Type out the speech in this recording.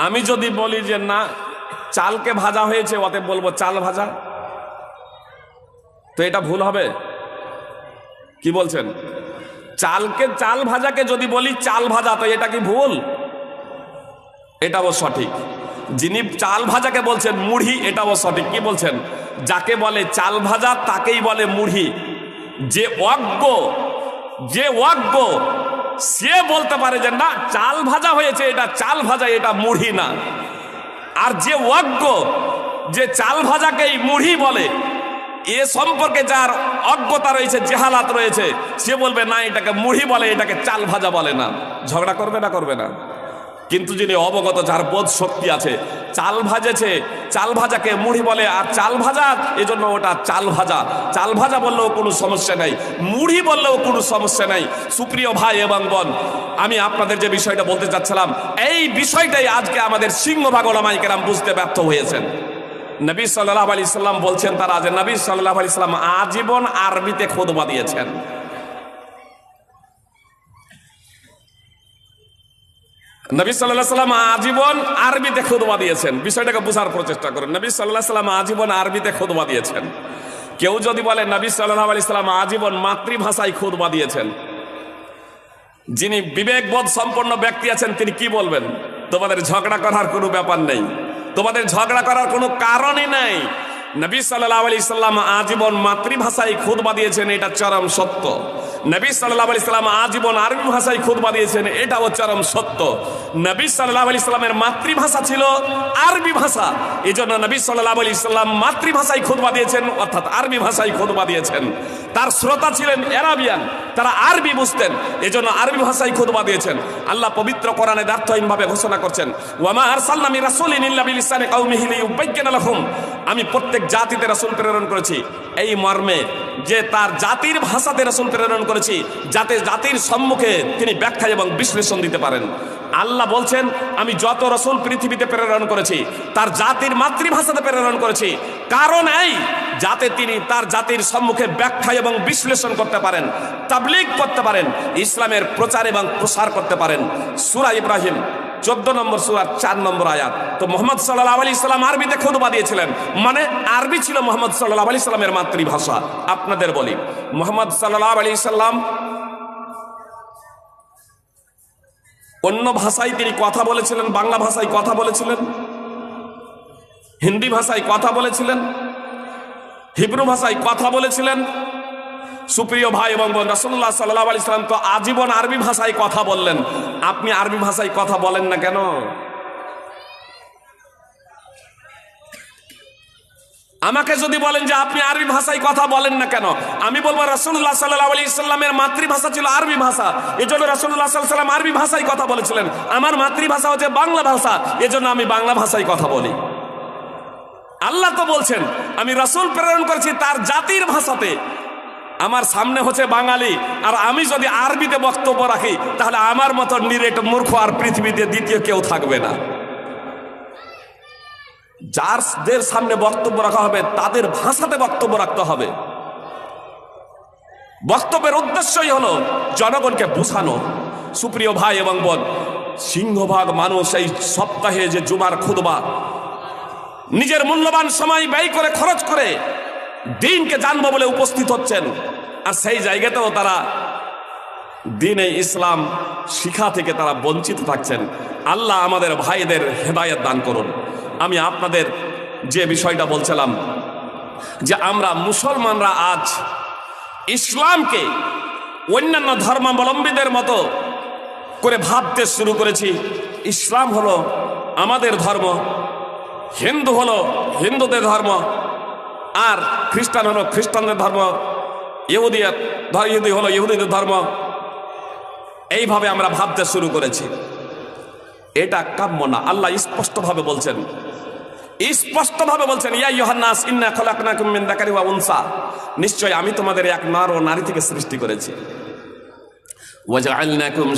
আমি যদি বলি যে না, চালকে ভাজা হয়েছে, অতএব বলব চাল ভাজা। তো এটা ভুল হবে। কি বলছেন? চালকে, চাল ভাজাকে যদি বলি চাল ভাজা, তো এটা কি ভুল? এটাও সঠিক। যিনি চাল ভাজাকে বলছেন মুড়ি এটাও সঠিক। কি বলছেন? যাকে বলে চাল ভাজা, তাকেই বলে মুড়ি। যে অজ্ঞ যে অজ্ঞ সে বলতে পারে যে, না, চাল ভাজা হয়েছে, এটা চাল ভাজা, এটা মুড়ি না। আর যে অজ্ঞ, যে চাল ভাজাকেই মুড়ি বলে, এ সম্পর্কে যার অজ্ঞতা রয়েছে, জেহালাত রয়েছে, সে বলবে, না, এটাকে মুড়ি বলে, এটাকে চাল ভাজা বলে না। ঝগড়া করবে না করবে না। কিন্তু যিনি অবগত, যার বোধ শক্তি আছে, চাল ভাজেছে, চাল ভাজাকে মুড়ি বলে, আর চাল ভাজা, এজন্য ওটা চাল ভাজা। চাল ভাজা বললেও কোনো সমস্যা নাই, মুড়ি বললেও কোনো সমস্যা নাই। সুপ্রিয় ভাই এবং বোন, আমি আপনাদের যে বিষয়টা বলতে চাচ্ছিলাম, এই বিষয়টাই আজকে আমাদের সিংহভাগ ওলামাইকেরাম বুঝতে ব্যর্থ হয়েছেন। নবী সাল্লাহ আলি সাল্লাম বলছেন তারা যে, নবী সাল্লাহ আলি সাল্লাম আজীবন আরবিতে খোদবা দিয়েছেন। নবী সাল্লাহ সাল্লাম আজীবন আরবিতে খুদবা দিয়েছেন। বিষয়টাকে বোঝার প্রচেষ্টা করেন। নবী সাল্লাহ সাল্লাম আজীবন আরবিতে খুদবা দিয়েছেন। কেউ যদি বলে নবী সাল্লাহ আলি সাল্লাম আজীবন মাতৃভাষায় খুদবা দিয়েছেন, যিনি বিবেকবোধ সম্পন্ন ব্যক্তি আছেন, তিনি কি বলবেন? তোমাদের ঝগড়া করার কোনো ব্যাপার নেই। তোমাদের ঝগড়া করার কোনো কারণই নাই। নবী সাল্লাহ আলি সাল্লাম আজীবন মাতৃভাষায় খুদবা দিয়েছেন, এটা চরম সত্য। নবী সাল্লাহ আলি সাল্লাম আজীবন আরবি ভাষায় খুদবা দিয়েছেন এটাও চরম সত্য। নবী সাল্লাহ আলি সাল্লামের মাতৃভাষা ছিল আরবি ভাষা। এই জন্য নবী সাল্লাহ আলি সাল্লাম মাতৃভাষায় খুদবা দিয়েছেন, অর্থাৎ আরবি ভাষায় খুদবা দিয়েছেন। তার শ্রোতা ছিলেন এরাবিয়ান তারা আরবি বুঝতেন, এজন্য আরবি ভাষায় খুদবা দিয়েছেন। আল্লাহ পবিত্র কোরআনে দ্বার্থহীনভাবে ঘোষণা করছেন ওয়ামা আরসালনামি রাসূলিন ইল্লা বিলিসানি কওমিহি লিয়ুবাইয়িনা লাহুম। আমি প্রত্যেক জাতিতে রাসূল প্রেরণ করেছি। এই মর্মে যে তার জাতির ভাষাতে রাসূল প্রেরণ করেছি, যাতে জাতির সম্মুখে তিনি ব্যাখ্যা এবং বিশ্লেষণ দিতে পারেন। আল্লাহ বলছেন, আমি যত রসুল পৃথিবীতে প্রেরণ করেছি, তার জাতির মাতৃভাষাতে প্রেরণ করেছি। কারণ এই, যাতে তিনি তার জাতির সম্মুখে ব্যাখ্যা এবং বিশ্লেষণ করতে পারেন, তাবলিগ করতে পারেন, ইসলামের প্রচার এবং প্রসার করতে পারেন। সুরা ইব্রাহিম চোদ্দ নম্বর সুরার চার নম্বর আয়াত। তো মোহাম্মদ সাল্লাহ আলী ইসলাম আরবিতে খুদবা দিয়েছিলেন। মানে আরবি ছিল মোহাম্মদ সাল্লাহ আলী ইসলামের মাতৃভাষা। আপনাদের বলি, মোহাম্মদ সাল্লাহ আলী ইসলাম অন্য ভাষায় তিনি কথা বলেছিলেন, বাংলা ভাষায় কথা বলেছিলেন, হিন্দি ভাষায় কথা বলেছিলেন, হিব্রু ভাষায় কথা বলেছিলেন। সুপ্রিয় ভাই এবং বোন রাসুল্লাহ সাল্লাহ আলি সাল্লাম তো আজীবন আরবি ভাষায় কথা বললেন। আপনি আরবি ভাষায় কথা বলেন না কেন? আমাকে যদি বলেন যে আপনি আরবি ভাষায় কথা বলেন না কেন, আমি বলব রাসুল্লাহ সাল্লাহ আলি ইসলামের মাতৃভাষা ছিল আরবি ভাষা। এই এজন্য রাসুল্লাহ সাল্লাম আরবি ভাষায় কথা বলেছিলেন। আমার মাতৃভাষা হচ্ছে বাংলা ভাষা, এজন্য আমি বাংলা ভাষায় কথা বলি। আল্লাহ তো বলছেন, আমি রাসুল প্রেরণ করেছি তার জাতির ভাষাতে। আমার সামনে হচ্ছে বাঙালি। আর আমি যদি আরবিতে বক্তব্য রাখি, তাহলে আমার মতো নিরেট মূর্খ আর পৃথিবীতে দ্বিতীয় কেউ থাকবে না। যারদের সামনে বক্তব্য রাখা হবে, তাদের ভাষাতে বক্তব্য রাখতে হবে। বক্তব্যের উদ্দেশ্যই হলো জনগণকে বোঝানো। সুপ্রিয় ভাই এবং বোন, সিংহভাগ মানুষ এই সপ্তাহে যে জুমার খুদবা নিজের মূল্যবান সময় ব্যয় করে খরচ করে দিনকে জানব বলে উপস্থিত হচ্ছেন। আর সেই জায়গাতেও তারা দিনে ইসলাম শিখা থেকে তারা বঞ্চিত থাকছেন। আল্লাহ আমাদের ভাইদের হেদায়ত দান করুন। আমি আপনাদের যে বিষয়টা বলছিলাম, যে আমরা মুসলমানরা আজ ইসলামকে অন্যান্য ধর্মাবলম্বীদের মতো করে ভাবতে শুরু করেছি। ইসলাম হলো আমাদের ধর্ম, হিন্দু হলো হিন্দুদের ধর্ম আর খ্রিস্টান হলো খ্রিস্টানদের ধর্ম ইহুদি ইহুদি হলো ইহুদিদের ধর্ম। এইভাবে আমরা ভাবতে শুরু করেছি। এটা কাম্য না। আল্লাহ স্পষ্টভাবে বলছেন স্পষ্টভাবে বলছেন, ইয়া ইহান্নাস ইন্না খলাকনাকুম মিন যাকারি ওয়া উনসা। নিশ্চয় আমি তোমাদের এক নর ও নারী থেকে সৃষ্টি করেছি। ওয়াজআলনাকুম